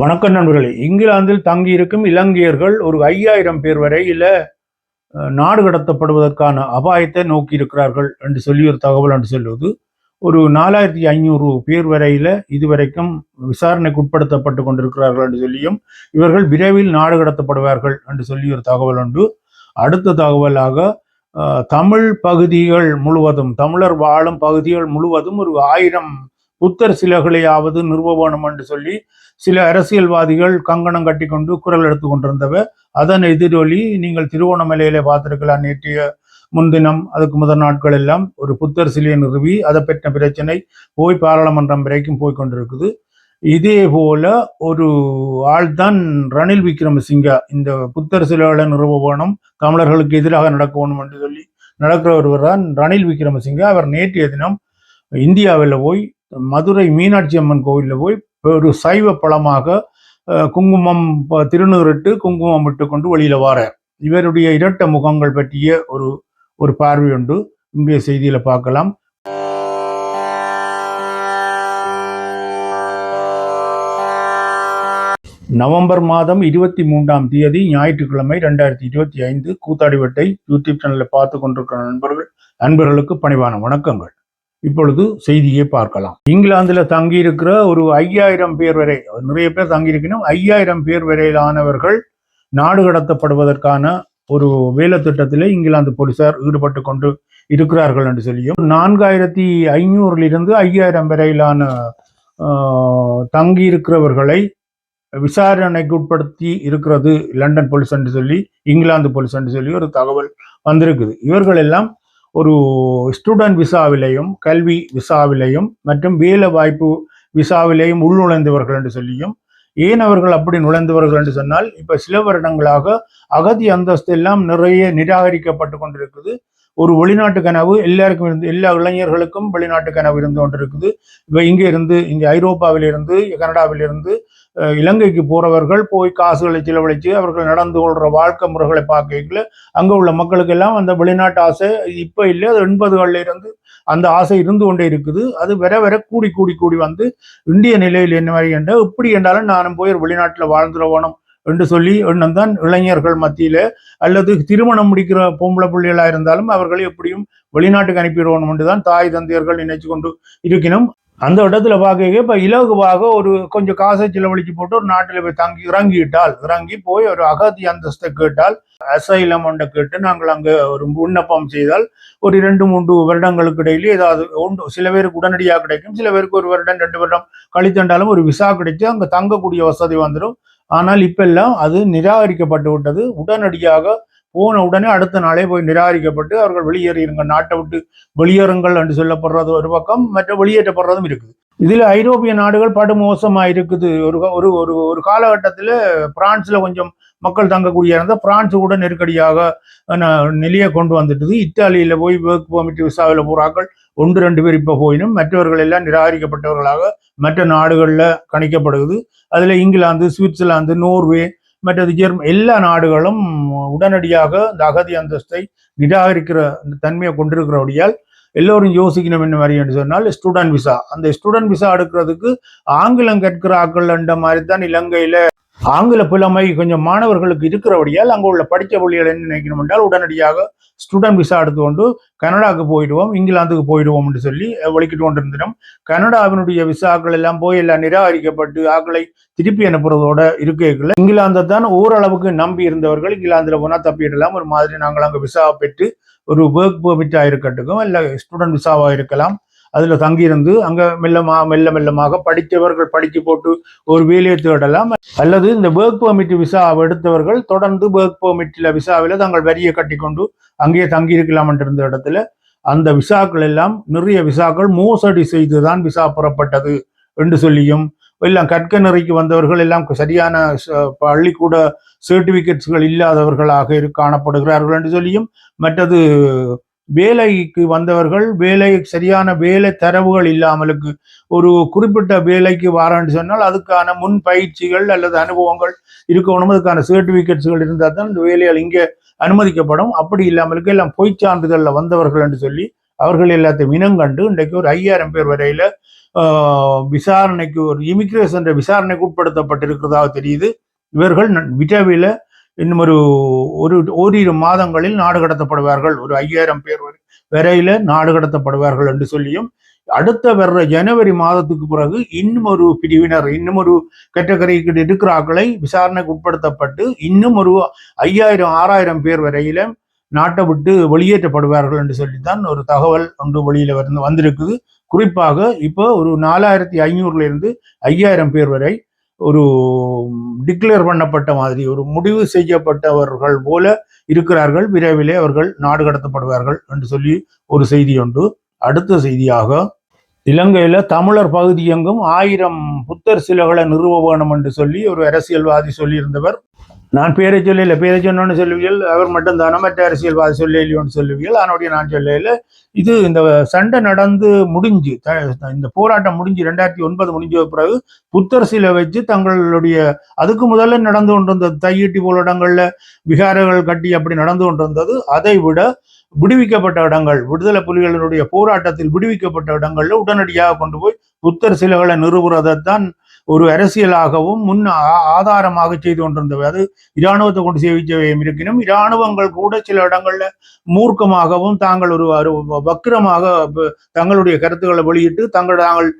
வணக்கம் நண்பர்களே. இங்கிலாந்தில் தங்கியிருக்கும் இலங்கையர்கள் ஒரு ஐயாயிரம் பேர் வரை இல்லை நாடு கடத்தப்படுவதற்கான அபாயத்தை நோக்கி இருக்கிறார்கள் என்று சொல்லி ஒரு தகவல் என்று சொல்லுவது. ஒரு நாலாயிரத்தி ஐநூறு பேர் வரையில இதுவரைக்கும் விசாரணைக்கு உட்படுத்தப்பட்டு கொண்டிருக்கிறார்கள் என்று சொல்லியும் இவர்கள் விரைவில் நாடு கடத்தப்படுவார்கள் என்று சொல்லி ஒரு தகவல் உண்டு அடுத்த தகவலாக தமிழ் பகுதிகள் முழுவதும் தமிழர் வாழும் பகுதிகள் முழுவதும் ஒரு ஆயிரம் புத்தர் சிலைகளையாவது நிறுவ வேணும் என்று சொல்லி சில அரசியல்வாதிகள் கங்கணம் கட்டி கொண்டு குரல் எடுத்து கொண்டிருந்தவ. அதன் எதிரொலி நீங்கள் திருவோணமலையில பார்த்திருக்கலாம் நேற்றைய முன்தினம் அதுக்கு முதல் நாட்கள் எல்லாம் ஒரு புத்தர் சிலையை நிறுவி அதை பெற்ற பிரச்சனை போய் பாராளுமன்றம் வரைக்கும் போய் கொண்டிருக்குது. இதே போல ஒரு ஆள்தான் ரணில் விக்ரமசிங்கா இந்த புத்தர் சிலைகளை நிறுவ வேணும் தமிழர்களுக்கு எதிராக நடக்க வேணும் என்று சொல்லி நடக்கிற ஒருவர் தான் ரணில் விக்ரமசிங்கா. அவர் நேற்றைய தினம் இந்தியாவில் போய் மதுரை மீனாட்சி அம்மன் கோவிலில் போய் ஒரு சைவ பழமாக குங்குமம் ப- குங்குமம் விட்டு கொண்டு வெளியில் வாரார். இவருடைய இரட்ட முகங்கள் பற்றிய ஒரு ஒரு பார்வை உண்டு. இன்றைய செய்தியில் பார்க்கலாம். நவம்பர் மாதம் இருபத்தி மூன்றாம் தேதி ஞாயிற்றுக்கிழமை ரெண்டாயிரத்தி இருபத்தி ஐந்து கூத்தாடிவட்டை யூடியூப் சேனலில் பார்த்து கொண்டிருக்கிற நண்பர்கள் நண்பர்களுக்கு பணிவான வணக்கங்கள். இப்பொழுது செய்தியை பார்க்கலாம். இங்கிலாந்துல தங்கியிருக்கிற ஒரு ஐயாயிரம் பேர் வரை நிறைய பேர் தங்கியிருக்கணும் ஐயாயிரம் பேர் வரையிலானவர்கள் நாடு கடத்தப்படுவதற்கான ஒரு வேலை திட்டத்தில் இங்கிலாந்து போலீசார் ஈடுபட்டு கொண்டு இருக்கிறார்கள் என்று சொல்லியும் நான்காயிரத்தி ஐநூறிலிருந்து ஐயாயிரம் வரையிலான ஆஹ், தங்கியிருக்கிறவர்களை விசாரணைக்கு உட்படுத்தி இருக்கிறது லண்டன் போலீஸ் என்று சொல்லி இங்கிலாந்து போலீஸ் என்று சொல்லி ஒரு தகவல் வந்திருக்குது. இவர்கள் எல்லாம் ஒரு ஸ்டூடெண்ட் விசாவிலையும் கல்வி விசாவிலையும் மற்றும் வேலை வாய்ப்பு விசாவிலையும் உள்நுழைந்தவர்கள் என்று சொல்லியும் ஏன் அவர்கள் அப்படி நுழைந்தவர்கள் என்று சொன்னால் இப்ப சில வருடங்களாக அகதி அந்தஸ்து எல்லாம் நிறைய நிராகரிக்கப்பட்டு கொண்டிருக்குது ஒரு வெளிநாட்டு கனவு எல்லாருக்கும் இருந்து எல்லா இளைஞர்களுக்கும் வெளிநாட்டு கனவு இருந்து கொண்டிருக்குது. இப்போ இங்கே இருந்து இங்கே ஐரோப்பாவிலிருந்து கனடாவிலிருந்து இலங்கைக்கு போறவர்கள் போய் காசுகளை செலவழித்து அவர்கள் நடந்து கொள்ற வாழ்க்கை முறைகளை பார்க்கல. அங்கே உள்ள மக்களுக்கு எல்லாம் அந்த வெளிநாட்டு ஆசை இப்போ இல்லை. அது எண்பதுகளில் இருந்து அந்த ஆசை இருந்து கொண்டே இருக்குது. அது வர வர கூடி கூடி கூடி வந்து இந்திய நிலையில் என்ன மாதிரி என்றால் இப்படி என்றாலும் நானும் போய் ஒரு வெளிநாட்டுல வாழ்ந்துட வேணும். என்று சொல்லி எண்ணம் தான் இளைஞர்கள் மத்தியில. அல்லது திருமணம் முடிக்கிற பொம்பளை பிள்ளைகளா இருந்தாலும் அவர்களை எப்படியும் வெளிநாட்டுக்கு அனுப்பிடுவோம் என்று தான் தாய் தந்தையர்கள் நினைச்சு கொண்டு இருக்கணும் அந்த இடத்துல பார்க்க இப்ப இலகுவாக ஒரு கொஞ்சம் காசை செலவழிச்சு போட்டு ஒரு நாட்டில் போய் தங்கி இறங்கிட்டால் இறங்கி போய் ஒரு அகதி அந்தஸ்தை கேட்டால் அசைலம் ஒன்றை கேட்டு நாங்கள் அங்கே ஒரு விண்ணப்பம் செய்தால் ஒரு இரண்டு மூன்று வருடங்களுக்கு இடையிலே ஏதாவது ஒன்று சில பேருக்கு உடனடியாக கிடைக்கும் சில பேருக்கு ஒரு வருடம் ரெண்டு வருடம் கழித்தண்டாலும் ஒரு விசா கிடைச்சு அங்க தங்கக்கூடிய வசதி வந்துடும். ஆனால் இப்பெல்லாம் அது நிராகரிக்கப்பட்டு விட்டது. உடனடியாக போன உடனே அடுத்த நாளே போய் நிராகரிக்கப்பட்டு அவர்கள் வெளியேறியிருங்க நாட்டை விட்டு வெளியேறுங்கள் என்று சொல்லப்படுறது ஒரு பக்கம் மற்ற வெளியேற்றப்படுறதும் இருக்குது. இதுல ஐரோப்பிய நாடுகள் படு மோசமா இருக்குது ஒரு ஒரு ஒரு ஒரு காலகட்டத்தில் பிரான்ஸ்ல கொஞ்சம் மக்கள் தங்கக்கூடிய இருந்த பிரான்ஸ் கூட நெருக்கடியாக நிலையை கொண்டு வந்துட்டுது. இத்தாலியில் போய் ஒர்க் பர்மிட் விசாவில் போறாக்கள் ஒன்று ரெண்டு பேர் இப்போ போயினும் மற்றவர்கள் எல்லாம் நிராகரிக்கப்பட்டவர்களாக மற்ற நாடுகளில் கணிக்கப்படுகிறது. அதில் இங்கிலாந்து சுவிட்சர்லாந்து நோர்வே மற்றது ஜெர்ம எல்லா நாடுகளும் உடனடியாக இந்த அகதி அந்தஸ்தை நிராகரிக்கிற தன்மையை கொண்டிருக்கிறபடியால் எல்லோரும் யோசிக்கணும் என்ன மாதிரி என்று சொன்னால் ஸ்டூடெண்ட் விசா அந்த ஸ்டூடெண்ட் விசா எடுக்கிறதுக்கு ஆங்கிலம் கற்கிற ஆக்கள் என்ற மாதிரி தான் இலங்கையில ஆங்கில புலமை கொஞ்சம் மாணவர்களுக்கு இருக்கிறபடியால் அங்கே உள்ள படித்த பள்ளிகள் என்ன நினைக்கணும் என்றால் உடனடியாக ஸ்டூடெண்ட் விசா எடுத்துக்கொண்டு கனடாவுக்கு போயிடுவோம் இங்கிலாந்துக்கு போயிடுவோம் என்று சொல்லி ஒழிக்கிட்டு கொண்டிருந்தோம் கனடாவினுடைய விசாக்கள் எல்லாம் போய் எல்லாம் நிராகரிக்கப்பட்டு ஆக்களை திருப்பி அனுப்புறதோட இருக்கைகள் இங்கிலாந்தை தான் ஓரளவுக்கு நம்பி இருந்தவர்கள் இங்கிலாந்துல போனா தப்பிடலாம். ஒரு மாதிரி நாங்கள் அங்கே விசாவை பெற்று ஒரு ஒர்க் பெர்மிட்டா இருக்கட்டும் இல்ல ஸ்டூடெண்ட் விசாவா இருக்கலாம். அதுல தங்கியிருந்து அங்க மெல்லமா மெல்ல மெல்லமாக படித்தவர்கள் படித்து போட்டு ஒரு வேலையை தேடலாம். அல்லது இந்த ஒர்க் பெர்மிட் விசா எடுத்தவர்கள் தொடர்ந்து ஒர்க் பெர்மிட்டில் விசாவில் தங்கள் வரியை கட்டிக்கொண்டு அங்கேயே தங்கியிருக்கலாம் என்று இருந்த இடத்துல அந்த விசாக்கள் எல்லாம் நிறைய விசாக்கள் மோசடி செய்து தான் விசா புறப்பட்டது என்று சொல்லியும் எல்லாம் கற்க நிறைக்கு வந்தவர்கள் எல்லாம் சரியான பள்ளிக்கூட சர்டிபிகேட்ஸ்கள் இல்லாதவர்களாக இரு காணப்படுகிறார்கள் என்று சொல்லியும் மற்றது வேலைக்கு வந்தவர்கள் வேலை சரியான வேலை தரவுகள் இல்லாமலுக்கு ஒரு குறிப்பிட்ட வேலைக்கு வாரன்னு சொன்னால் அதுக்கான முன் பயிற்சிகள் அல்லது அனுபவங்கள் இருக்கணும். அதுக்கான சர்டிஃபிகேட்ஸ்கள் இருந்தால் தான் இந்த வேலைகள் இங்கே அனுமதிக்கப்படும். அப்படி இல்லாமலுக்கு எல்லாம் பொய் சான்றிதழில் வந்தவர்கள் என்று சொல்லி அவர்கள் எல்லாத்தையும் இனங்கண்டு இன்றைக்கு ஒரு ஐயாயிரம் பேர் வரையில் விசாரணைக்கு ஒரு இமிகிரேஷன் விசாரணைக்கு உட்படுத்தப்பட்டிருக்கிறதாக தெரியுது. இவர்கள் ந- விரைவில் இன்னும் ஒரு ஒரு ஓரிரு மாதங்களில் நாடு கடத்தப்படுவார்கள். ஒரு ஐயாயிரம் பேர் வரை- வரையில நாடு கடத்தப்படுவார்கள் என்று சொல்லியும் அடுத்த வர்ற ஜனவரி மாதத்துக்கு பிறகு இன்னும் ஒரு பிரிவினர் இன்னும் ஒரு கேட்டகரிக்கு இருக்கிறார்களை விசாரணைக்கு உட்படுத்தப்பட்டு இன்னும் ஒரு ஐயாயிரம் ஆறாயிரம் பேர் வரையில நாட்டை விட்டு வெளியேற்றப்படுவார்கள் என்று சொல்லித்தான் ஒரு தகவல் ஒன்று வெளியில வந்து வந்திருக்குது. குறிப்பாக இப்போ ஒரு நாலாயிரத்தி ஐநூறுல இருந்து ஐயாயிரம் பேர் வரை ஒரு டிக்ளேர் பண்ணப்பட்ட மாதிரி ஒரு முடிவு செய்யப்பட்டவர்கள் போல இருக்கிறார்கள். விரைவிலே அவர்கள் நாடு கடத்தப்படுவார்கள் என்று சொல்லி ஒரு செய்தி ஒன்று அடுத்த செய்தியாக இலங்கையில தமிழர் பகுதி எங்கும் ஆயிரம் புத்தர் சிலைகளை நிறுவ வேணும் என்று சொல்லி ஒரு அரசியல்வாதி சொல்லியிருந்தவர். நான் பேரை சொல்லல பேரை சொன்னோன்னு சொல்லுவீர்கள் அவர் மட்டும் தானே மற்ற அரசியல்வாதி சொல்லலையோன்னு சொல்லுவீர்கள். அதனுடைய நான் சொல்லல இது இந்த சண்டை நடந்து முடிஞ்சு த- இந்த போராட்டம் முடிஞ்சு ரெண்டாயிரத்தி ஒன்பது முடிஞ்ச பிறகு புத்தர் சிலை வச்சு தங்களுடைய அதுக்கு முதல்ல நடந்து கொண்டிருந்தது தையீட்டி போல இடங்கள்ல விகாரங்கள் கட்டி அப்படி நடந்து கொண்டிருந்தது அதை விட விடுவிக்கப்பட்ட இடங்கள் விடுதலை புலிகளினுடைய போராட்டத்தில் விடுவிக்கப்பட்ட இடங்கள்ல உடனடியாக கொண்டு போய் புத்தர் சிலைகளை நிறுவுறதைத்தான் ஒரு அரசியலாகவும் முன் ஆ- ஆதாரமாக செய்து கொண்டிருந்தவை அது இராணுவத்தை கொண்டு சேவிச்சவையும் இருக்கினும் இராணுவங்கள் கூட சில இடங்கள்ல மூர்க்கமாகவும் தாங்கள் ஒரு வக்கிரமாக தங்களுடைய கருத்துக்களை வெளியிட்டு தங்கள் தாங்கள்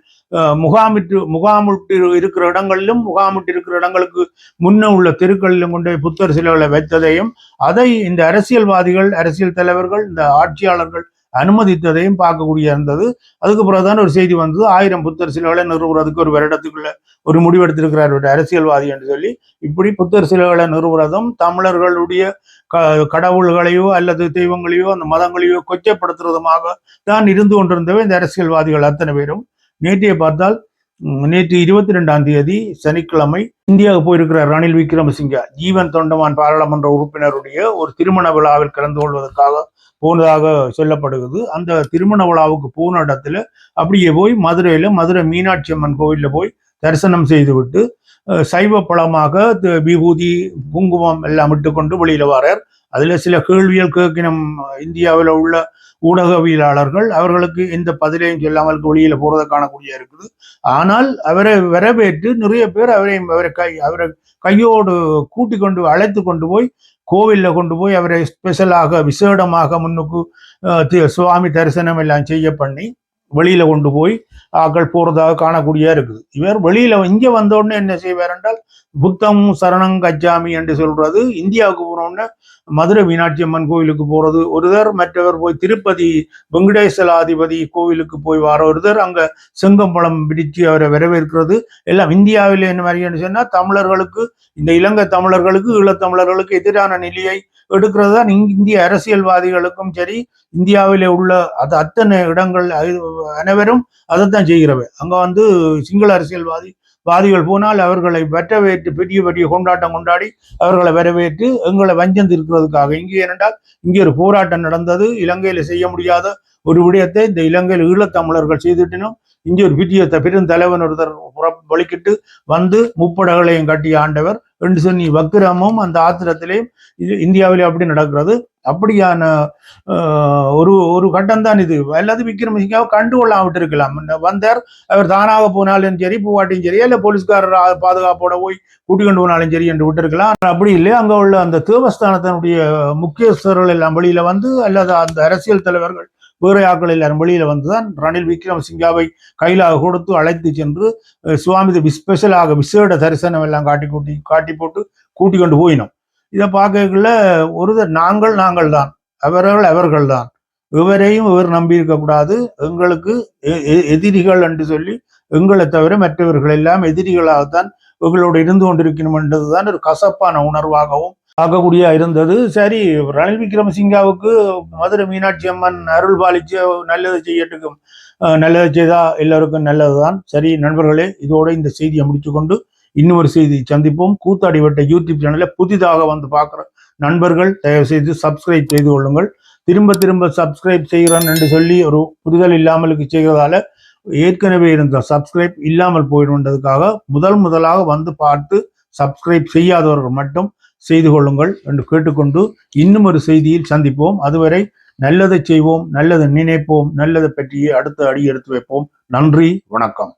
முகாமிட்டு முகாமிட்டு இருக்கிற இடங்களிலும் முகாமிட்டு இருக்கிற இடங்களுக்கு முன்ன உள்ள தெருக்களிலும் கொண்டு புத்தர் சிலைகளை வைத்ததையும் அதை இந்த அரசியல்வாதிகள் அரசியல் தலைவர்கள் இந்த ஆட்சியாளர்கள் அனுமதித்ததையும் பார்க்கக்கூடிய இருந்தது. அதுக்கு பிறகுதான் ஒரு செய்தி வந்தது. ஆயிரம் புத்தர் சிலைகளை நிறுவுறதுக்கு ஒரு வருடத்துக்குள்ள ஒரு முடிவெடுத்திருக்கிறார் ஒரு அரசியல்வாதி என்று சொல்லி. இப்படி புத்தர் சிலைகளை நிறுவுறதும் தமிழர்களுடைய க- கடவுள்களையோ அல்லது தெய்வங்களையோ அந்த மதங்களையோ கொச்சப்படுத்துறதுமாக தான் இருந்து கொண்டிருந்தவை இந்த அரசியல்வாதிகள் அத்தனை பேரும். நேற்றைய பார்த்தால் நேற்று இருபத்தி ரெண்டாம் தேதி சனிக்கிழமை இந்தியாவுக்கு போயிருக்கிறார் ரணில் விக்ரமசிங்க. ஜீவன் தொண்டமான் பாராளுமன்ற உறுப்பினருடைய ஒரு திருமண விழாவில் கலந்து கொள்வதற்காக போனதாக சொல்லப்படுகிறது. அந்த திருமண விழாவுக்கு போன இடத்துல அப்படியே போய் மதுரையில மதுரை மீனாட்சி அம்மன் கோவிலில் போய் தரிசனம் செய்துவிட்டு சைவ பழமாக விபூதி குங்குமம் எல்லாம் விட்டுக்கொண்டு வெளியில வரார். அதுல சில கேள்விகள் கேட்கினும் இந்தியாவில் உள்ள ஊடகவியலாளர்கள் அவர்களுக்கு எந்த பதிலையும் சொல்லாமல் வெளியில போறதை காணக்கூடிய இருக்குது. ஆனால் அவரை வரவேற்று நிறைய பேர் அவரை அவரை கை அவரை கையோடு கூட்டி கொண்டு அழைத்து கொண்டு போய் கோவில்ல கொண்டு போய் அவரை ஸ்பெஷலாக விசேடமாக முன்னுக்கு சுவாமி தரிசனம் எல்லாம் செய்ய பண்ணி வெளியில கொண்டு போய் ஆக்கள் போறதாக காணக்கூடிய இருக்குது. இவர் வெளியில இங்க வந்த உடனே என்ன செய்வார் என்றால் புத்தம் சரணம் கச்சாமி என்று சொல்றது இந்தியாவுக்கு போனோடனே மதுரை மீனாட்சி அம்மன் கோயிலுக்கு போறது ஒருதர் மற்றவர் போய் திருப்பதி வெங்கடேசலாதிபதி கோவிலுக்கு போய் வர ஒருதர் அங்க செங்கம்பழம் பிடிச்சு அவரை வரவேற்கிறது. எல்லாம் இந்தியாவில் என்ன மாதிரி சொன்னா தமிழர்களுக்கு இந்த இலங்கை தமிழர்களுக்கு ஈழத்தமிழர்களுக்கு எதிரான நிலையை எடுக்கிறது தான் இந்திய அரசியல்வாதிகளுக்கும் சரி இந்தியாவிலே உள்ள அது அத்தனை இடங்கள் அனைவரும் அதைத்தான் செய்கிறவை. அங்கே வந்து சிங்கள அரசியல்வாதி வாதிகள் போனால் அவர்களை வரவேற்று பெரிய பெரிய கொண்டாட்டம் கொண்டாடி அவர்களை வரவேற்று எங்களை வஞ்சந்து இருக்கிறதுக்காக. இங்கே ஏனென்றால் இங்கே ஒரு போராட்டம் நடந்தது. இலங்கையில் செய்ய முடியாத ஒரு விடயத்தை இந்த இலங்கையில் ஈழத்தமிழர்கள் செய்துட்டினோம் இங்கே ஒரு பெரிய பெரும் தலைவன் ஒருத்தர் புற- வலிக்கிட்டு வந்து முப்படகளையும் கட்டி ஆண்டவர். என்று சொன்னி வக்கிரமும் அந்த ஆத்திரத்திலேயும் இது இந்தியாவிலே அப்படி நடக்கிறது. அப்படியான ஒரு ஒரு கட்டம் தான் இது. அல்லது விக்ரமசிங்காவை கண்டுகொள்ளாம இருக்கலாம் வந்தார் அவர் தானாக போனாலும் சரி பூவாட்டியும் சரி இல்லை போலீஸ்காரர் பாதுகாப்போட போய் கூட்டி கொண்டு போனாலும் சரி என்று விட்டுருக்கலாம். அப்படி இல்லை. அங்க உள்ள அந்த தேவஸ்தானத்தினுடைய முக்கியஸ்தர்கள் எல்லாம் வெளியில வந்து அல்லது அந்த அரசியல் தலைவர்கள் வேறு ஆட்கள் எல்லாரும் வெளியில வந்துதான் ரணில் விக்ரமசிங்காவை கையிலாக கொடுத்து அழைத்து சென்று சுவாமி ஸ்பெஷலாக விசேட தரிசனம் எல்லாம் காட்டி கூட்டி காட்டி போட்டு கூட்டி கொண்டு போயினோம். இதை பார்க்கக்குள்ள ஒரு நாங்கள் நாங்கள் தான் அவர்கள் அவர்கள் தான் இவரையும் இவர் நம்பி இருக்கக்கூடாது எங்களுக்கு எ- எ- எதிரிகள் என்று சொல்லி எங்களை தவிர மற்றவர்கள் எல்லாம் எதிரிகளாகத்தான் இவர்களோடு இருந்து கொண்டிருக்கணும் என்றதுதான் ஒரு கசப்பான உணர்வாகவும் பார்க்கக்கூடிய இருந்தது. சரி ரணில் விக்ரமசிங்காவுக்கு மதுரை மீனாட்சி அம்மன் அருள் பாலிச்சு நல்லது செய்யட்டுக்கும் நல்லது செய்தா எல்லாருக்கும் நல்லதுதான். சரி நண்பர்களே இதோட இந்த செய்தியை முடித்துக்கொண்டு இன்னொரு செய்தி சந்திப்போம். கூத்தாடி வட்ட யூடியூப் சேனலில் புதிதாக வந்து பார்க்குற நண்பர்கள் தயவு செய்து சப்ஸ்கிரைப் செய்து கொள்ளுங்கள். திரும்ப திரும்ப சப்ஸ்கிரைப் செய்கிறேன் என்று சொல்லி ஒரு புரிதல் இல்லாமலுக்கு செய்கிறதால ஏற்கனவே இருந்த சப்ஸ்கிரைப் இல்லாமல் போயிடுன்றதுக்காக முதல் முதலாக வந்து பார்த்து சப்ஸ்கிரைப் செய்யாதவர்கள் மட்டும் செய்து கொள்ளுங்கள் என்று கேட்டுக்கொண்டு இன்னும் ஒரு செய்தியில் சந்திப்போம். அதுவரை நல்லதை செய்வோம் நல்லதை நினைப்போம் நல்லதை பற்றியே அடுத்த அடி எடுத்து வைப்போம். நன்றி வணக்கம்.